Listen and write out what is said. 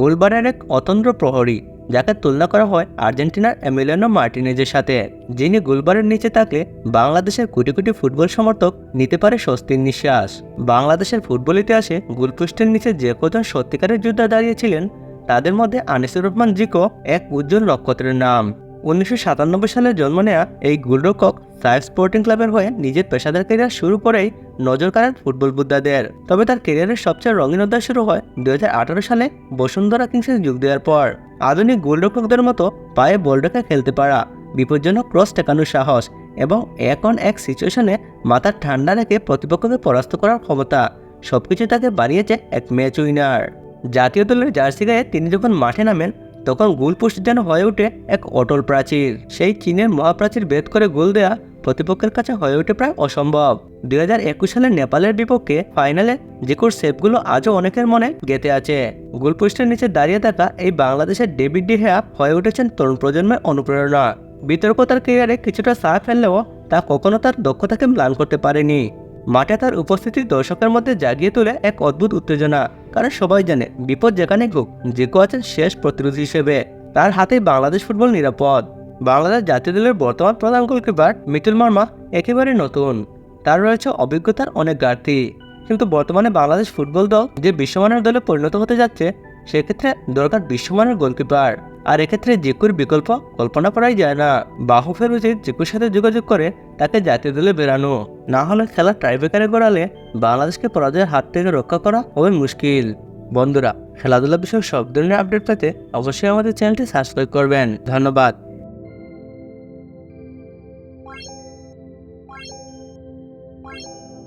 গোলবারের এক অতন্দ্র প্রহরী, যাকে তুলনা করা হয় আর্জেন্টিনার এমিলিয়ানো মার্টিনেজের সাথে। যিনি গোলবারের নিচে থাকলে বাংলাদেশের কোটি কোটি ফুটবল সমর্থক নিতে পারে স্বস্তির নিঃশ্বাস। বাংলাদেশের ফুটবল ইতিহাসে গোলপোস্টের নিচে যে কজন সত্যিকারের যোদ্ধা দাঁড়িয়েছিলেন, তাদের মধ্যে আনিসুর রহমান জিকো এক উজ্জ্বল নক্ষত্রের নাম। উনিশশো সাতানব্বই সালে জন্ম নেয়া এই গোলরক্ষক সাইড স্পোর্টিং ক্লাবের হয়ে নিজের পেশাদার ক্যারিয়ার শুরু করেই নজর কাড়েন ফুটবল বুদ্ধাদের। তবে তার ক্যারিয়ারের সবচেয়ে রঙিন অধ্যায় শুরু হয় দু হাজার আঠারো সালে বসুন্ধরা কিংসে যোগ দেওয়ার পর। আধুনিক গোলরক্ষকদের মতো পায়ে বল রেখে খেলতে পারা, বিপজ্জনক ক্রস টেকানোর সাহস এবং এক অন এক সিচুয়েশনে মাথা ঠান্ডা রেখে প্রতিপক্ষকে পরাস্ত করার ক্ষমতা, সবকিছু তাকে বাড়িয়েছে এক ম্যাচ উইনার জাতীয় দলের জার্সি গায়ে তিনি যখন মাঠে নামেন, তখন গোল পোস্ট যেন হয়ে ওঠে এক অটল প্রাচীর। সেই চীনের মহাপ্রাচীর ভেদ করে গোল দেয়া প্রতিপক্ষের কাছে হয়ে ওঠে প্রায় অসম্ভব। দুই হাজার একুশ সালে নেপালের বিপক্ষে ফাইনালে জিকোর সেভগুলো আজও অনেকের মনে গেঁথে আছে। গোল পোস্টের নিচে দাঁড়িয়ে থাকা এই বাংলাদেশের ডেভিড ডিহেয়া হয়ে উঠেছেন তরুণ প্রজন্মের অনুপ্রেরণা। বিতর্ক তার ক্যারিয়ারে কিছুটা সাহ ফেললেও তা কখনো তার দক্ষতাকে ম্লান করতে পারেনি। মাঠে তার উপস্থিতি দর্শকের মধ্যে জাগিয়ে তোলে এক অদ্ভুত উত্তেজনা। কারণ সবাই জানে, বিপদ যেখানে হোক জিকো আছেন শেষ প্রতিরোধ হিসেবে তার হাতেই বাংলাদেশ ফুটবল নিরাপদ। বাংলাদেশ জাতীয় দলের বর্তমান প্রধান গোলকিপার মিতুল মার্মা একেবারে নতুন। তার রয়েছে অভিজ্ঞতার অনেক ঘাটতি। কিন্তু বর্তমানে বাংলাদেশ ফুটবল দল যে বিশ্বমানের দলে পরিণত হতে যাচ্ছে, সেক্ষেত্রে দরকার বিশ্বমানের গোলকিপার। আর এক্ষেত্রে জিকুর বিকল্প কল্পনা করাই যায় না। বাহুফের উচিত জিকুর সাথে যোগাযোগ করে তাকে জাতীয় দলে বেরানো না হলে খেলা ট্রাইবেকারে গড়ালে বাংলাদেশকে পরাজয়ের হাত থেকে রক্ষা করা হবে মুশকিল। বন্ধুরা, খেলাধুলা বিষয়ক সব ধরনের আপডেট পেতে অবশ্যই আমাদের চ্যানেলটি সাবস্ক্রাইব করবেন। ধন্যবাদ। Bye.